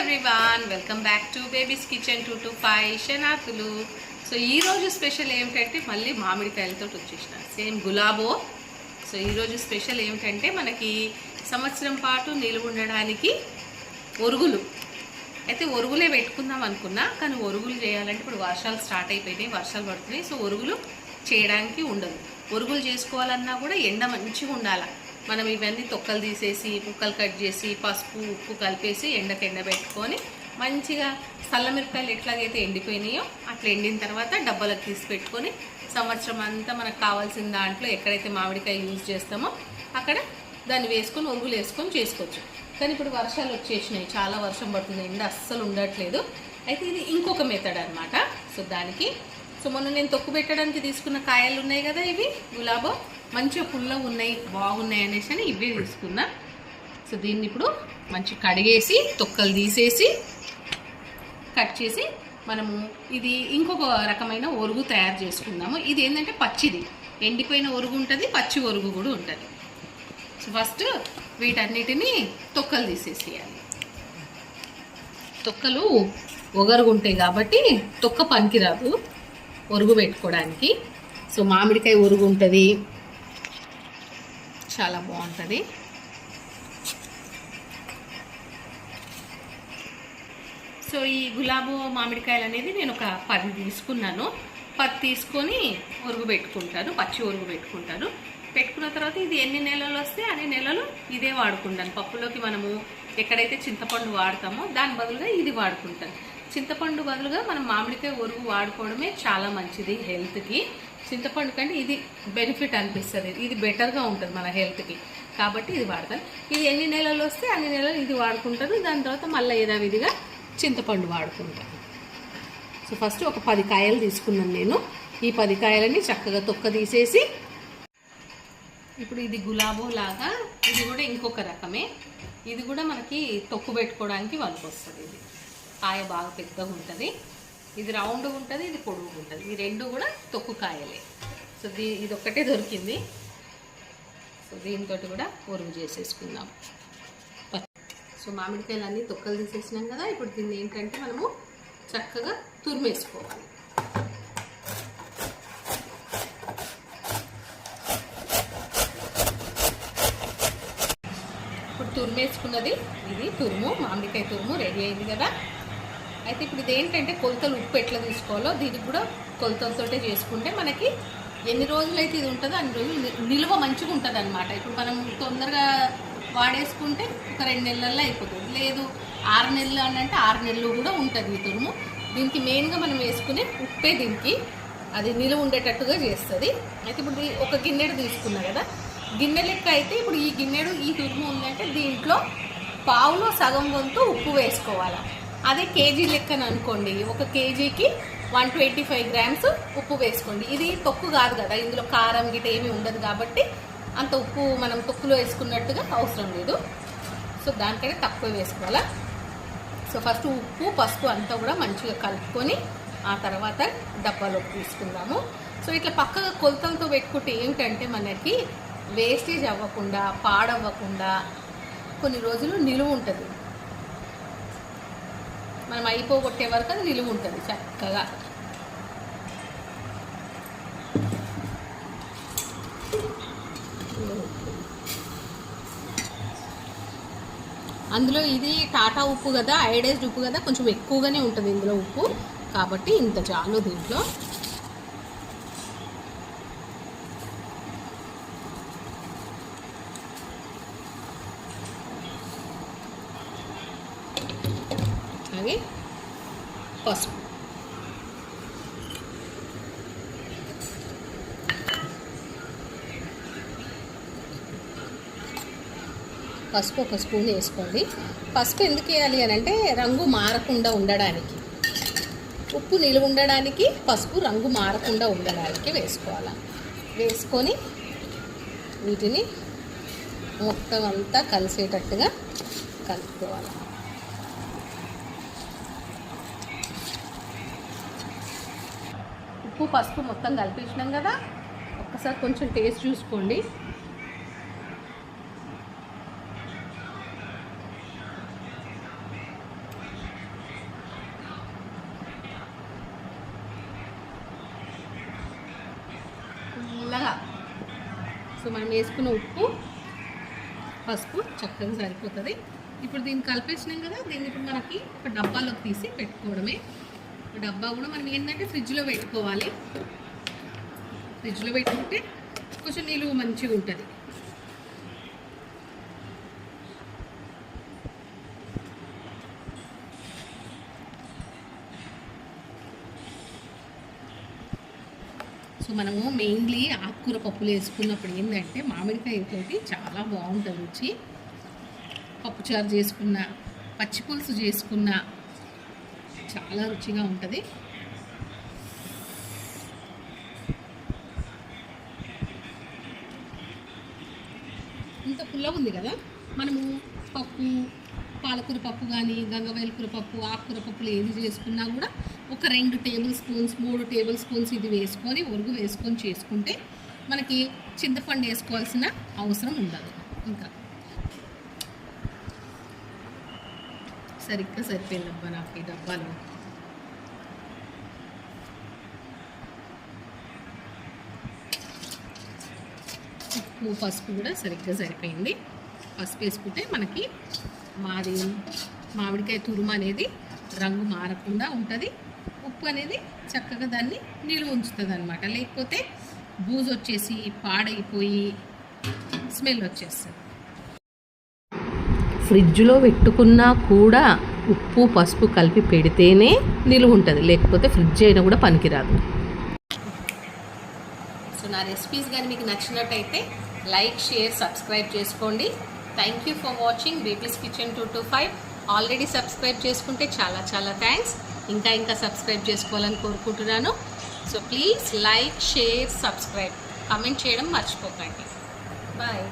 Everyone welcome back to Baby's Kitchen two two five షనాతులు so ఈరోజు special ఏమిటంటే మళ్ళీ మామిడికాయలతో వచ్చేసిన. సేమ్ గులాబో. సో ఈరోజు స్పెషల్ ఏమిటంటే మనకి సంవత్సరం పాటు నిలువ ఉండడానికి ఒరుగులు. అయితే ఒరుగులే పెట్టుకుందాం అనుకున్నా కానీ ఒరుగులు చేయాలంటే ఇప్పుడు వర్షాలు స్టార్ట్ అయిపోయినాయి వర్షాలు పడుతున్నాయి. సో ఒరుగులు చేయడానికి ఉండదు. ఒరుగులు చేసుకోవాలన్నా కూడా ఎండ మంచిగా ఉండాలి? మనం ఇవన్నీ తొక్కలు తీసేసి ముక్కలు కట్ చేసి పసుపు ఉప్పు కలిపేసి ఎండకు ఎండబెట్టుకొని మంచిగా సల్లమిరపకాయలు ఎట్లాగైతే ఎండిపోయినాయో అట్లా ఎండిన తర్వాత డబ్బాలకు తీసి పెట్టుకొని సంవత్సరం అంతా మనకు కావాల్సిన దాంట్లో ఎక్కడైతే మామిడికాయ యూజ్ చేస్తామో అక్కడ దాన్ని వేసుకొని ఒరుగులు వేసుకొని చేసుకోవచ్చు. కానీ ఇప్పుడు వర్షాలు వచ్చేసినాయి. చాలా వర్షం పడుతుంది. ఎండ అస్సలు ఉండట్లేదు. అయితే ఇది ఇంకొక మెథడ్ అనమాట సో దానికి సో మొన్న నేను తొక్కు పెట్టడానికి తీసుకున్న కాయలు ఉన్నాయి కదా ఇవి? గులాబో? మంచిగా పుల్లగా ఉన్నాయి బాగున్నాయి అనేసి అని ఇవే తీసుకున్నా. సో దీన్ని ఇప్పుడు మంచి కడిగేసి తొక్కలు తీసేసి కట్ చేసి మనము ఇది ఇంకొక రకమైన ఒరుగు తయారు చేసుకుందాము. ఇది ఏంటంటే పచ్చిది. ఎండిపోయిన ఒరుగు ఉంటుంది పచ్చి ఒరుగు కూడా ఉంటుంది. సో ఫస్ట్ వీటన్నిటిని తొక్కలు తీసేసేయాలి. తొక్కలు ఒగరుగుంటాయి కాబట్టి తొక్క పనికిరాదు ఒరుగు పెట్టుకోవడానికి సో మామిడికాయ ఒరుగు ఉంటుంది చాలా బాగుంటుంది. సో ఈ గులాబు మామిడికాయలు అనేది నేను ఒక పది తీసుకున్నాను. పది తీసుకొని ఒరుగు పెట్టుకుంటాను పచ్చి ఒరుగు పెట్టుకుంటాను. పెట్టుకున్న తర్వాత ఇది ఎన్ని నెలలు వస్తే అన్ని నెలలు ఇదే వాడుకుంటాను. పప్పులోకి మనము ఎక్కడైతే చింతపండు వాడతామో దాని బదులుగా ఇది వాడుకుంటాను. చింతపండు బదులుగా మనం మామిడికాయ ఒరుగు వాడుకోవడమే చాలా మంచిది హెల్త్కి. చింతపండు కంటే ఇది బెనిఫిట్ అనిపిస్తుంది. ఇది బెటర్గా ఉంటుంది మన హెల్త్కి కాబట్టి ఇది వాడతాను ఇది ఎన్ని నెలలు వస్తే అన్ని నెలలు ఇది వాడుకుంటాను దాని తర్వాత మళ్ళీ యథావిధిగా చింతపండు వాడుకుంటాను సో ఫస్ట్ ఒక పది కాయలు తీసుకున్నాను నేను. ఈ పది కాయలని చక్కగా తొక్క తీసేసి ఇప్పుడు ఇది గులాబో లాగా ఇది కూడా ఇంకొక రకమే. ఇది కూడా మనకి తొక్కు పెట్టుకోవడానికి వరకు వస్తుంది ఇది. కాయ బాగా పెద్దగా ఉంటుంది. ఇది రౌండ్ ఉంటుంది ఇది పొడుగు ఉంటుంది. ఈ రెండు కూడా తొక్కు కాయలే. సో దీ ఇది ఒక్కటే దొరికింది. సో దీంతో కూడా పొరుగు చేసేసుకుందాం. సో మామిడికాయలు అన్నీ తొక్కలు తీసేసినాం కదా ఇప్పుడు దీన్ని ఏంటంటే మనము చక్కగా తురిమేసుకోవాలి. ఇప్పుడు తురిమేసుకున్నది ఇది తురుము మామిడికాయ తురుము రెడీ అయింది కదా. అయితే ఇప్పుడు ఇది ఏంటంటే కొలతలు ఉప్పు ఎట్లా తీసుకోవాలో దీనికి కూడా కొలతలతోటే చేసుకుంటే మనకి ఎన్ని రోజులైతే ఇది ఉంటుందో అన్ని రోజులు నిల్వ మంచిగా ఉంటుంది అనమాట ఇప్పుడు మనం తొందరగా వాడేసుకుంటే ఒక రెండు నెలల్లో అయిపోతుంది. లేదు ఆరు నెలలు అని అంటే ఆరు నెలలు కూడా ఉంటుంది ఈ తురుము. దీనికి మెయిన్గా మనం వేసుకునే ఉప్పే దీనికి అది నిలువ ఉండేటట్టుగా చేస్తుంది. అయితే ఇప్పుడు ఒక గిన్నెడు తీసుకున్నా కదా గిన్నె లెక్క అయితే ఇప్పుడు ఈ గిన్నెడు ఈ తురుము ఉందంటే దీంట్లో పావులో సగం వంతు ఉప్పు వేసుకోవాలి. అదే కేజీ లెక్కన అనుకోండి. ఒక కేజీకి వన్ ట్వంటీ ఫైవ్ గ్రామ్స్ ఉప్పు వేసుకోండి. ఇది తొక్కు కాదు కదా. ఇందులో కారం గిట ఏమి ఉండదు కాబట్టి అంత ఉప్పు మనం తొక్కులో వేసుకున్నట్టుగా అవసరం లేదు. సో దానికంటే తక్కువ వేసుకోవాలా. సో ఫస్ట్ ఉప్పు పసుపు అంతా కూడా మంచిగా కలుపుకొని ఆ తర్వాత డబ్బాలోకి తీసుకుందాము. సో ఇట్లా పక్కగా కొలతలతో పెట్టుకుంటే ఏమిటంటే మనకి వేస్టేజ్ అవ్వకుండా పాడవ్వకుండా కొన్ని రోజులు నిలువ ఉంటుంది. మనం అయిపోగొట్టే వరకు అది నిలువ ఉంటుంది చక్కగా. అందులో ఇది టాటా ఉప్పు కదా ఐడైజ్డ్ ఉప్పు కదా కొంచెం ఎక్కువగానే ఉంటుంది ఇందులో ఉప్పు. కాబట్టి ఇంత చాలు దీంట్లో. అలాగే పసుపు. పసుపు ఒక స్పూన్ వేసుకోండి. పసుపు ఎందుకు వేయాలి అని అంటే రంగు మారకుండా ఉండడానికి. ఉప్పు నిలువ ఉండడానికి పసుపు రంగు మారకుండా ఉండడానికి వేసుకోవాలి. వేసుకొని వీటిని మొత్తం అంతా కలిసేటట్టుగా కలుపుకోవాలి. ఉప్పు పసుపు మొత్తం కలిపించినాం కదా. ఒక్కసారి కొంచెం టేస్ట్ చూసుకోండి. సో మనం వేసుకున్న ఉప్పు పసుపు చక్కగా సరిపోతుంది. ఇప్పుడు దీన్ని కలిపేసినాం కదా దీన్ని ఇప్పుడు మనకి ఒక డబ్బాలోకి తీసి పెట్టుకోవడమే. డబ్బా కూడా మనం ఏంటంటే ఫ్రిడ్జ్లో పెట్టుకోవాలి. ఫ్రిడ్జ్లో పెట్టుకుంటే కొంచెం నిలువ మంచిగా ఉంటుంది. సో మనము మెయిన్లీ ఆకుకూర పప్పులు వేసుకున్నప్పుడు ఏంటంటే మామిడికాయతోటి చాలా బాగుంటుంది రుచి. పప్పుచారు చేసుకున్న పచ్చి పులుసు చేసుకున్న చాలా రుచిగా ఉంటుంది. ఇంత పుల్లగా ఉంది కదా మనము పప్పు పాలకూర పప్పు కానీ గంగవేలకూర పప్పు ఆకుకూర పప్పులు ఏది చేసుకున్నా కూడా ఒక రెండు టేబుల్ స్పూన్స్ మూడు టేబుల్ స్పూన్స్ ఇది వేసుకొని ఒరుగు వేసుకొని చేసుకుంటే మనకి చింతపండు వేసుకోవాల్సిన అవసరం ఉండదు. ఇంకా సరిగ్గా సరిపోయిందబ్బా నాకు ఈ డబ్బాలో. ఉప్పు పసుపు కూడా సరిగ్గా సరిపోయింది. పసుపు వేసుకుంటే మనకి మాది మామిడికాయ తురుము అనేది రంగు మారకుండా ఉంటుంది. ఉప్పు అనేది చక్కగా దాన్ని నిలువ ఉంచుతుంది అనమాట లేకపోతే బూజు వచ్చేసి పాడైపోయి స్మెల్ వచ్చేస్తుంది. ఫ్రిడ్జ్లో పెట్టుకున్నా కూడా ఉప్పు పసుపు కలిపి పెడితేనే నిలువ ఉంటుంది. లేకపోతే ఫ్రిడ్జ్ అయినా కూడా పనికిరాదు. సో నా రెసిపీస్ కానీ మీకు నచ్చినట్టయితే లైక్ షేర్ సబ్స్క్రైబ్ చేసుకోండి. Thank you for watching Baby's Kitchen two two five. Already subscribe చేసుకుంటే చాలా చాలా థ్యాంక్స్. ఇంకా ఇంకా సబ్స్క్రైబ్ చేసుకోవాలని కోరుకుంటున్నాను. So please like share subscribe. Comment చేయడం మర్చిపోకండి. బాయ్.